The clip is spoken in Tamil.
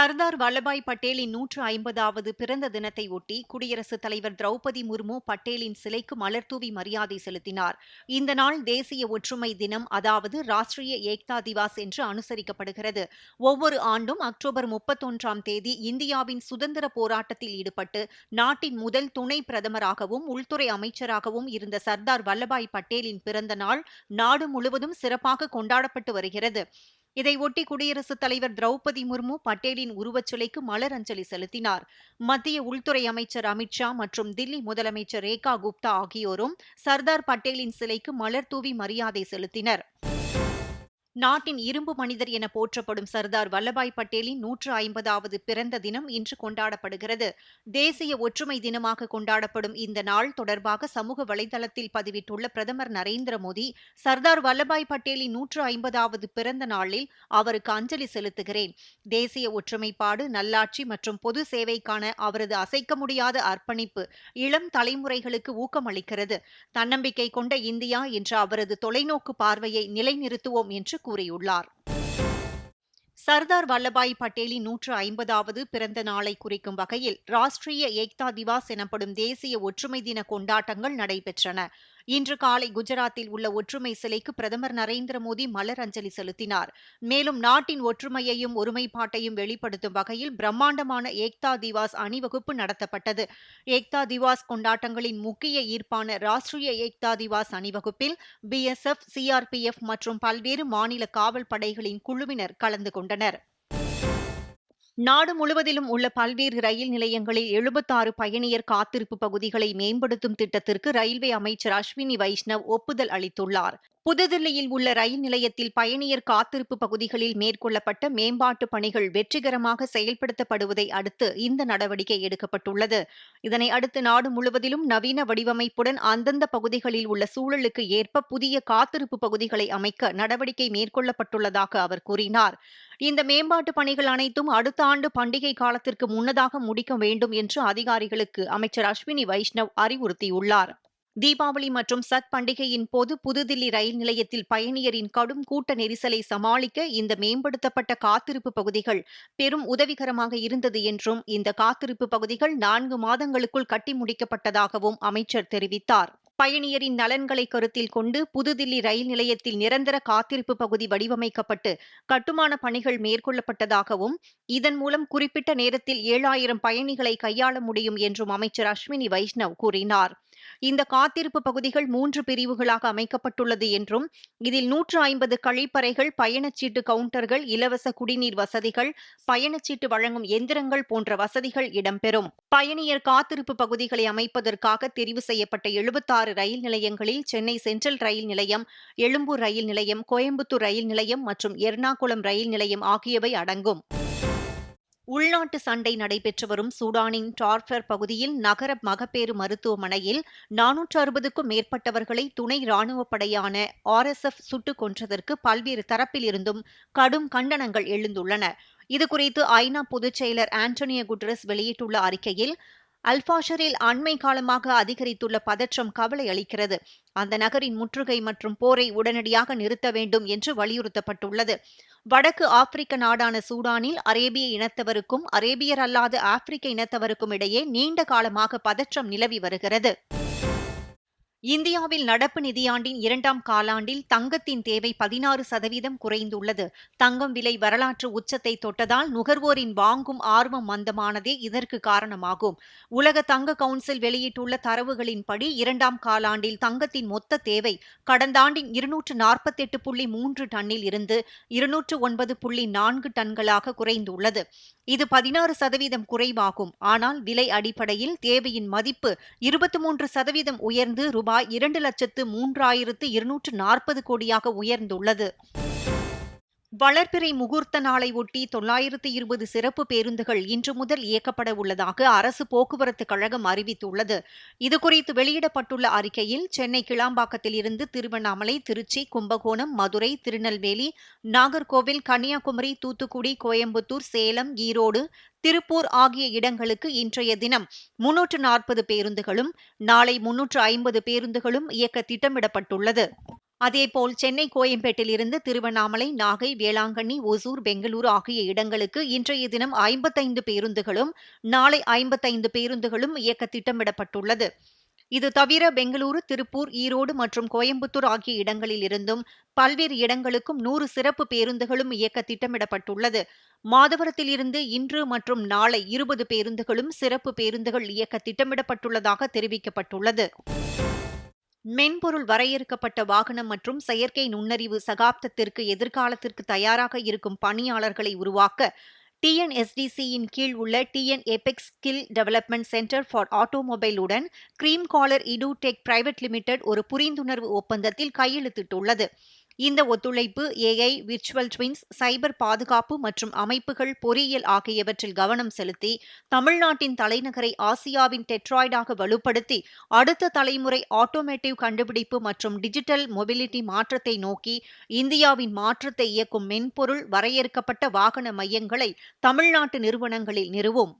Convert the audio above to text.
சர்தார் வல்லபாய் பட்டேலின் நூற்று ஐம்பதாவது பிறந்த தினத்தை ஒட்டி குடியரசுத் தலைவர் திரௌபதி முர்மு பட்டேலின் சிலைக்கு மலர்தூவி மரியாதை செலுத்தினார். இந்த நாள் தேசிய ஒற்றுமை தினம் அதாவது ராஷ்டிரிய ஏக்தா திவாஸ் என்று அனுசரிக்கப்படுகிறது. ஒவ்வொரு ஆண்டும் அக்டோபர் முப்பத்தொன்றாம் தேதி இந்தியாவின் சுதந்திர போராட்டத்தில் ஈடுபட்டு நாட்டின் முதல் துணை பிரதமராகவும் உள்துறை அமைச்சராகவும் இருந்த சர்தார் வல்லபாய் பட்டேலின் பிறந்த நாள் நாடு முழுவதும் சிறப்பாக கொண்டாடப்பட்டு வருகிறது. இதையொட்டி குடியரசுத் தலைவர் திரௌபதி முர்மு பட்டேலின் உருவச்சிலைக்கு மலர் அஞ்சலி செலுத்தினார். மத்திய உள்துறை அமைச்சர் அமித்ஷா மற்றும் தில்லி முதலமைச்சர் ரேகா குப்தா ஆகியோரும் சர்தார் பட்டேலின் சிலைக்கு மலர் தூவி மரியாதை செலுத்தினர். நாட்டின் இரும்பு மனிதர் என போற்றப்படும் சர்தார் வல்லபாய் பட்டேலின் நூற்று ஐம்பதாவது பிறந்த தினம் இன்று கொண்டாடப்படுகிறது. தேசிய ஒற்றுமை தினமாக கொண்டாடப்படும் இந்த நாள் தொடர்பாக சமூக வலைதளத்தில் பதிவிட்டுள்ள பிரதமர் நரேந்திர மோடி சர்தார் வல்லபாய் பட்டேலின் நூற்று ஐம்பதாவது பிறந்த நாளில் அவருக்கு அஞ்சலி செலுத்துகிறேன். தேசிய ஒற்றுமைப்பாடு நல்லாட்சி மற்றும் பொது சேவைக்கான அவரது அசைக்க முடியாத அர்ப்பணிப்பு இளம் தலைமுறைகளுக்கு ஊக்கமளிக்கிறது. தன்னம்பிக்கை கொண்ட இந்தியா என்ற அவரது தொலைநோக்கு பார்வையை நிலைநிறுத்துவோம் என்று கூறியுள்ளார். சர்தார் வல்லபாய் பட்டேலின் நூற்று ஐம்பதாவது பிறந்த நாளை குறிக்கும் வகையில் ராஷ்டிரிய ஏக்தா திவாஸ் எனப்படும் தேசிய ஒற்றுமை தின கொண்டாட்டங்கள் நடைபெற்றன. இன்று காலை குஜராத்தில் உள்ள ஒற்றுமை சிலைக்கு பிரதமர் நரேந்திர மோடி மலர் அஞ்சலி செலுத்தினார். மேலும் நாட்டின் ஒற்றுமையையும் ஒருமைப்பாட்டையும் வெளிப்படுத்தும் வகையில் பிரம்மாண்டமான ஏக்தா திவாஸ் அணிவகுப்பு நடத்தப்பட்டது. ஏக்தா திவாஸ் கொண்டாட்டங்களின் முக்கிய ஈர்ப்பான ராஷ்டிரிய ஏக்தா திவாஸ் அணிவகுப்பில் பிஎஸ்எஃப் சிஆர்பிஎஃப் மற்றும் பல்வேறு மாநில காவல் படைகளின் குழுவினர் கலந்து கொண்டனர். நாடு முழுவதிலும் உள்ள பல்வேறு ரயில் நிலையங்களில் எழுபத்தாறு பயணியர் காத்திருப்பு பகுதிகளை மேம்படுத்தும் திட்டத்திற்கு ரயில்வே அமைச்சர் அஸ்வினி வைஷ்ணவ் ஒப்புதல் அளித்துள்ளார். புதுதில்லியில் உள்ள ரயில் நிலையத்தில் பயணியர் காத்திருப்பு பகுதிகளில் மேற்கொள்ளப்பட்ட மேம்பாட்டு பணிகள் வெற்றிகரமாக செயல்படுத்தப்படுவதை அடுத்து இந்த நடவடிக்கை எடுக்கப்பட்டுள்ளது. இதனை அடுத்து நாடு முழுவதிலும் நவீன வடிவமைப்புடன் அந்தந்த பகுதிகளில் உள்ள சூழலுக்கு ஏற்ப புதிய காத்திருப்பு பகுதிகளை அமைக்க நடவடிக்கை மேற்கொள்ளப்பட்டுள்ளதாக அவர் கூறினார். இந்த மேம்பாட்டு பணிகள் அனைத்தும் அடுத்த ஆண்டு பண்டிகை காலத்திற்கு முன்னதாக முடிக்க வேண்டும் என்று அதிகாரிகளுக்கு அமைச்சர் அஸ்வினி வைஷ்ணவ் அறிவுறுத்தியுள்ளார். தீபாவளி மற்றும் சத் பண்டிகையின் போது புதுதில்லி ரயில் நிலையத்தில் பயணியரின் கடும் கூட்ட நெரிசலை சமாளிக்க இந்த மேம்படுத்தப்பட்ட காத்திருப்பு பகுதிகள் பெரும் உதவிகரமாக இருந்தது என்றும் இந்த காத்திருப்பு பகுதிகள் நான்கு மாதங்களுக்குள் கட்டி முடிக்கப்பட்டதாகவும் அமைச்சர் தெரிவித்தார். பயணியரின் நலன்களை கருத்தில் கொண்டு புதுதில்லி ரயில் நிலையத்தில் நிரந்தர காத்திருப்பு பகுதி வடிவமைக்கப்பட்டு கட்டுமான பணிகள் மேற்கொள்ளப்பட்டதாகவும் இதன் மூலம் குறிப்பிட்ட நேரத்தில் ஏழாயிரம் பயணிகளை கையாள முடியும் என்றும் அமைச்சர் அஸ்வினி வைஷ்ணவ் கூறினார். இந்த காத்திருப்பு பகுதிகள் மூன்று பிரிவுகளாக அமைக்கப்பட்டுள்ளது என்றும் இதில் நூற்று ஐம்பது கழிப்பறைகள் பயணச்சீட்டு கவுண்டர்கள் இலவச குடிநீர் வசதிகள் பயணச்சீட்டு வழங்கும் எந்திரங்கள் போன்ற வசதிகள் இடம்பெறும். பயணியர் காத்திருப்பு பகுதிகளை அமைப்பதற்காக தெரிவு செய்யப்பட்ட எழுபத்தாறு ரயில் நிலையங்களில் சென்னை சென்ட்ரல் ரயில் நிலையம் எழும்பூர் ரயில் நிலையம் கோயம்புத்தூர் ரயில் நிலையம் மற்றும் எர்ணாகுளம் ரயில் நிலையம் ஆகியவை அடங்கும். உள்நாட்டு சண்டை நடைபெற்று வரும் சூடானின் டார்ஃபர் பகுதியில் நகர மகப்பேறு மருத்துவமனையில் நானூற்று அறுபதுக்கும் மேற்பட்டவர்களை துணை ராணுவப் படையான ஆர்எஸ்எஃப் சுட்டுக் கொன்றதற்கு பல்வேறு தரப்பில் இருந்தும் கடும் கண்டனங்கள் எழுந்துள்ளன. இதுகுறித்து ஐநா பொதுச் செயலர் ஆண்டோனியோ குட்ரஸ் வெளியிட்டுள்ள அறிக்கையில் அல்பாஷரில் அண்மை காலமாக அதிகரித்துள்ள பதற்றம் கவலை அளிக்கிறது. அந்த நகரின் முற்றுகை மற்றும் போரை உடனடியாக நிறுத்த வேண்டும் என்று வலியுறுத்தப்பட்டுள்ளது. வடக்கு ஆப்பிரிக்க நாடான சூடானில் அரேபிய இனத்தவருக்கும் அரேபியர் அல்லாத ஆப்பிரிக்க இனத்தவருக்கும் இடையே நீண்ட காலமாக பதற்றம் நிலவி வருகிறது. இந்தியாவில் நடப்பு நிதியாண்டின் இரண்டாம் காலாண்டில் தங்கத்தின் தேவை பதினாறு சதவீதம் குறைந்துள்ளது. தங்கம் விலை வரலாற்று உச்சத்தை தொட்டதால் நுகர்வோரின் வாங்கும் ஆர்வம் மந்தமானதே இதற்கு காரணமாகும். உலக தங்க கவுன்சில் வெளியிட்டுள்ள தரவுகளின்படி இரண்டாம் காலாண்டில் தங்கத்தின் மொத்த தேவை கடந்த ஆண்டின் இருநூற்று நாற்பத்தெட்டு புள்ளி மூன்று டன்னில் இருந்து இருநூற்று ஒன்பது புள்ளி நான்கு டன்களாக குறைந்துள்ளது. இது பதினாறு சதவீதம் குறைவாகும். ஆனால் விலை அடிப்படையில் தேவையின் மதிப்பு இருபத்தி மூன்று சதவீதம் உயர்ந்து ரூபாய் ரூபாய் இரண்டு லட்சத்து மூன்றாயிரத்து இருநூற்று நாற்பது கோடியாக உயர்ந்துள்ளது. வளர்பிறை முகூர்த்த நாளை ஒட்டி தொள்ளாயிரத்து இருபது சிறப்பு பேருந்துகள் இன்று முதல் இயக்கப்பட உள்ளதாக அரசு போக்குவரத்து கழகம் அறிவித்துள்ளது. இதுகுறித்து வெளியிடப்பட்டுள்ள அறிக்கையில் சென்னை கிளாம்பாக்கத்தில் இருந்து திருவண்ணாமலை திருச்சி கும்பகோணம் மதுரை திருநெல்வேலி நாகர்கோவில் கன்னியாகுமரி தூத்துக்குடி கோயம்புத்தூர் சேலம் ஈரோடு திருப்பூர் ஆகிய இடங்களுக்கு இன்றைய தினம் முன்னூற்று நாற்பது பேருந்துகளும் நாளை முன்னூற்று ஐம்பது பேருந்துகளும் இயக்க திட்டமிடப்பட்டுள்ளது. அதேபோல் சென்னை கோயம்பேட்டிலிருந்து திருவண்ணாமலை நாகை வேளாங்கண்ணி ஒசூர் பெங்களூரு ஆகிய இடங்களுக்கு இன்றைய தினம் ஐம்பத்தைந்து பேருந்துகளும் நாளை ஐம்பத்தைந்து பேருந்துகளும் இயக்க திட்டமிடப்பட்டுள்ளது. இது தவிர பெங்களூரு திருப்பூர் ஈரோடு மற்றும் கோயம்புத்தூர் ஆகிய இடங்களில் இருந்தும் பல்வேறு இடங்களுக்கும் நூறு சிறப்பு பேருந்துகளும் இயக்க திட்டமிடப்பட்டுள்ளது. மாதவரத்தில் இருந்து இன்று மற்றும் நாளை இருபது பேருந்துகளும் சிறப்பு பேருந்துகள் இயக்க திட்டமிடப்பட்டுள்ளதாக தெரிவிக்கப்பட்டுள்ளது. மென்பொருள் வரையறுக்கப்பட்ட வாகனம் மற்றும் செயற்கை நுண்ணறிவு சகாப்தத்திற்கு எதிர்காலத்திற்கு தயாராக இருக்கும் பணியாளர்களை உருவாக்க டிஎன்எஸ்டிசியின் கீழ் உள்ள TN apex skill development centre for ஆட்டோமொபைலுடன் cream collar edutech private limited ஒரு புரிந்துணர்வு ஒப்பந்தத்தில் கையெழுத்திட்டுள்ளது. இந்த ஒத்துழைப்பு ஏஐ விர்ச்சுவல் ட்வின்ஸ் சைபர் பாதுகாப்பு மற்றும் அமைப்புகள் பொறியியல் ஆகியவற்றில் கவனம் செலுத்தி தமிழ்நாட்டின் தலைநகரை ஆசியாவின் டெட்ராய்டாக வலுப்படுத்தி அடுத்த தலைமுறை ஆட்டோமேட்டிவ் கண்டுபிடிப்பு மற்றும் டிஜிட்டல் மொபிலிட்டி மாற்றத்தை நோக்கி இந்தியாவின் மாற்றத்தை இயக்கும் மென்பொருள் வரையறுக்கப்பட்ட வாகன மையங்களை தமிழ்நாட்டு நிறுவனங்களில் நிறுவும்.